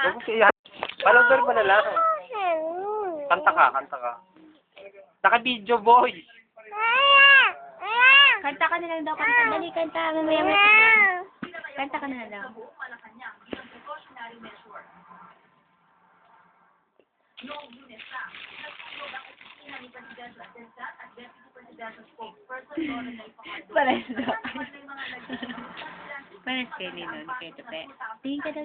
Panoodol mo na lang. Kanta ka, kanta ka. Naka-video, boy. Kanta ka na lang daw, kanta. Dali, kanta. Mamaya mo. Kanta ka na lang. Pares daw. Pares kay Lino, ni kay Tupe. Tingin ka daw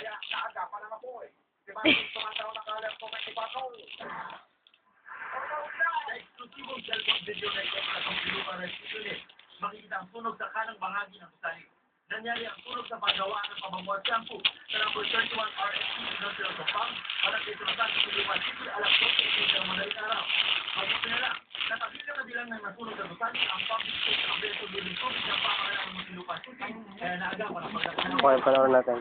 oh. Ay, so wala na siya po eh. makikita ang sunog sa kanang bahagi ng gusali. Nangyari ang sunog sa paggawa ng pamambuhat shampoo sa number 31 RSC Industrial Compang para kay Tunatan sa Pilipan City alas 12 ng madaling araw. Mabuti na lang, natagil na kabilang ng nasunog sa gusali ang public state ng Beto Building Tubig ng pamahalaan ng Pilipan City kaya naagapan ang pagkakaroon. Okay, panoorin natin.